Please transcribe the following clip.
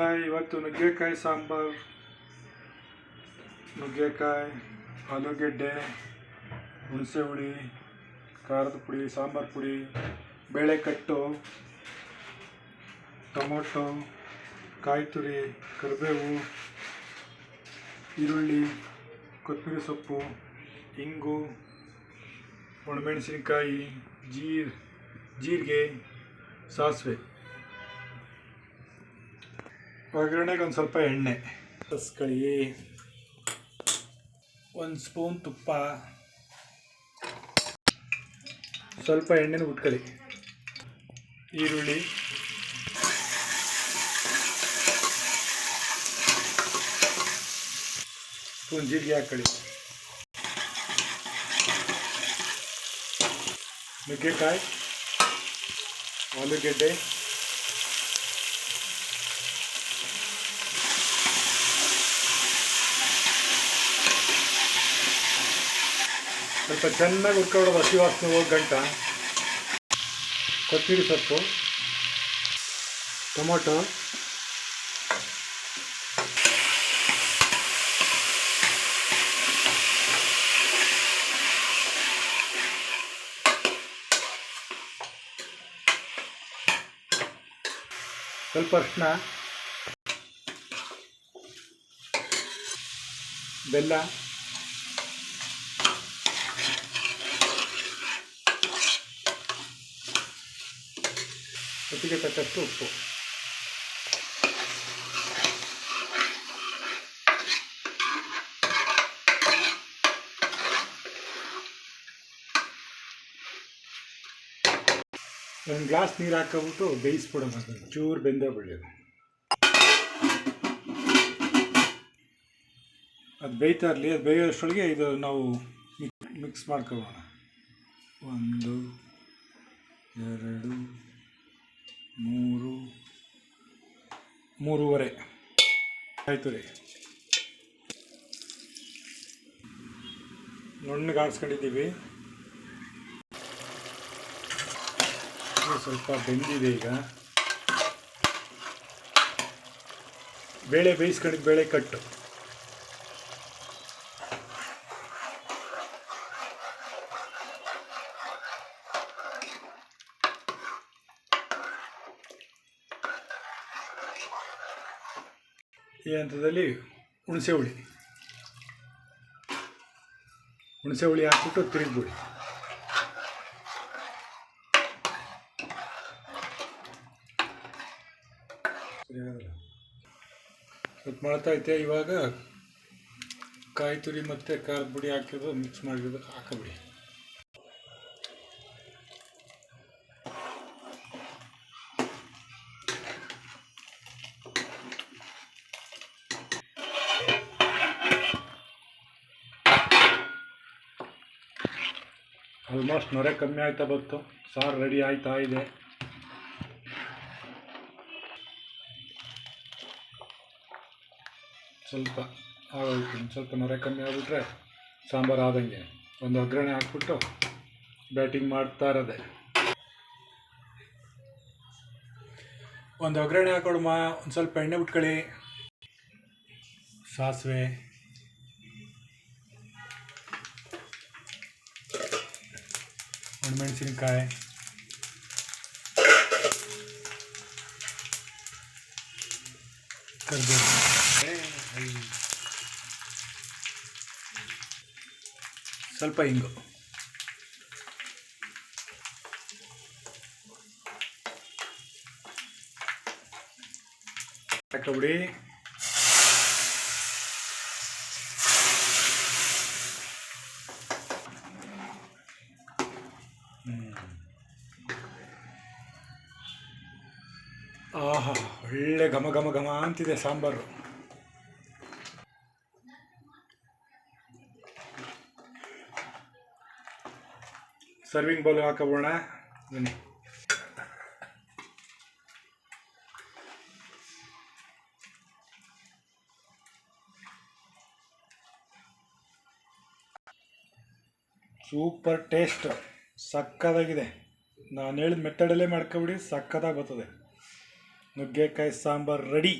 ಇವತ್ತು ನುಗ್ಗೆಕಾಯಿ ಸಾಂಬಾರು. ನುಗ್ಗೆಕಾಯಿ, ಆಲೂಗೆಡ್ಡೆ, ಹುಣಸೆ ಹುಳಿ, ಖಾರದ ಪುಡಿ, ಸಾಂಬಾರು ಪುಡಿ, ಬೇಳೆಕಟ್ಟು, ಟೊಮೊಟೊ ಕಾಯಿ ತುರಿ ಕರಿಬೇವು, ಈರುಳ್ಳಿ, ಕೊತ್ತಂಬರಿ ಸೊಪ್ಪು, ಇಂಗು, ಒಣಮೆಣಸಿನಕಾಯಿ, ಜೀರ್, ಜೀರಿಗೆ, ಸಾಸಿವೆ. ಒಗ್ಗರಣೆಗೆ ಒಂದು ಸ್ವಲ್ಪ ಎಣ್ಣೆ. ಕಸ್ಕಳಿ ಒಂದು ಸ್ಪೂನ್ ತುಪ್ಪ. ಸ್ವಲ್ಪ ಎಣ್ಣೆನ ಉಟ್ಕೊಳ್ಳಿ. ಈರುಳ್ಳಿ. ಸ್ಪೂನ್ ಜೀರಿಗೆ ಹಾಕೊಳ್ಳಿ. ನುಗ್ಗೆಕಾಯಿ ಆಲೂಗೆಡ್ಡೆ. ಸ್ವಲ್ಪ ಚೆನ್ನಾಗಿ ಹುರ್ಕೊಳ್ಳೋದು ಹಸಿ ವಾಸನೆ ಹೋಗಿ ಗಂಟ. ಕೊತ್ತಂಬರಿ ಸೊಪ್ಪು. ಟೊಮೊಟೊ. ಸ್ವಲ್ಪ ಅರ್ಶಿನ ಬೆಲ್ಲ. ರುಚಿಗೆ ತಕ್ಕಷ್ಟು ಉಪ್ಪು. ಒಂದು ಗ್ಲಾಸ್ ನೀರು ಹಾಕೋಬಿಟ್ಟು ಬೇಯಿಸ್ಬಿಡೋಣ ಚೂರು ಬೆಂದ ಬಿಡೋದು ಅದು ಬೇಯ್ತಾ ಇರಲಿ, ಅದು ಬೇಯೋಷ್ಟೊಳಗೆ ಇದು ನಾವು ಮಿಕ್ಸ್ ಮಾಡ್ಕೊಳ್ಳೋಣ ಒಂದು, ಎರಡು ಮೂರು. ಮೂರುವರೆ. ಆಯಿತು ರೀ. ನುಣ್ಣಗೆ ಆಡಿಸ್ಕೊಂಡಿದ್ದೀವಿ ಇದು ಸ್ವಲ್ಪ ಬೆಂದಿದೆ ಈಗ. ಬೇಳೆ ಬೇಯಿಸ್ಕೊಂಡಿದ್ದು ಬೇಳೆ ಕಟ್ಟು. ಈ ಹಂತದಲ್ಲಿ ಹುಣಸೆ ಹುಳಿ. ಹುಣಸೆ ಹುಳಿ ಹಾಕ್ಬಿಟ್ಟು ತಿರುಗ್ಬಿಡಿ. ಸ್ವಲ್ಪ ಮಾಡ್ತಾ ಐತೆ ಇವಾಗ ಕಾಯಿ ತುರಿ ಮತ್ತು ಖಾರದ ಪುಡಿ ಹಾಕಿದ್ರು ಮಿಕ್ಸ್ ಮಾಡಿದ್ರು ಹಾಕಬಿಡಿ. ಆಲ್ಮೋಸ್ಟ್ ನೊರೆ ಕಮ್ಮಿ ಆಯ್ತಾ ಬಂತು. ಸಾರು ರೆಡಿ ಆಯ್ತಾ ಇದೆ. ಸ್ವಲ್ಪ ಆಗೋಯ್ತು ಸ್ವಲ್ಪ ನೊರೆ ಕಮ್ಮಿ ಆಗಿಬಿಟ್ರೆ ಸಾಂಬಾರು ಆದಂಗೆ. ಒಂದು ಒಗ್ಗರಣೆ ಹಾಕ್ಬಿಟ್ಟು ಬ್ಯಾಟಿಂಗ್ ಮಾಡ್ತಾ ಇರೋದೆ. ಒಂದು ಒಗ್ಗರಣೆ ಹಾಕೊಡಮ್ಮ ಒಂದು ಸ್ವಲ್ಪ ಎಣ್ಣೆ ಬಿಟ್ಕೊಳ್ಳಿ ಸಾಸಿವೆ. ಒಣಮೆಣಸಿನ್ಕಾಯಿ ಕರಿಬೇವು ಸ್ವಲ್ಪ ಹಿಂಗು ಹಾಕೊಬಿಡಿ ಆಹಾ, ಒಳ್ಳೆ ಘಮ ಘಮ ಘಮ ಅಂತಿದೆ ಸಾಂಬಾರು. ಸರ್ವಿಂಗ್ ಬೌಲ್ ಹಾಕೋಬೋಣ ಬನ್ನಿ. ಸೂಪರ್ ಟೇಸ್ಟ್ ಸಕ್ಕದಾಗಿದೆ ನಾನು ಹೇಳಿದ ಮೆಥಡಲ್ಲೇ ಮಾಡ್ಕೊಬಿಡಿ ಸಕ್ಕದಾಗಿ ಬರ್ತದೆ. ನುಗ್ಗೆಕಾಯಿ ಸಾಂಬಾರು ರೆಡಿ.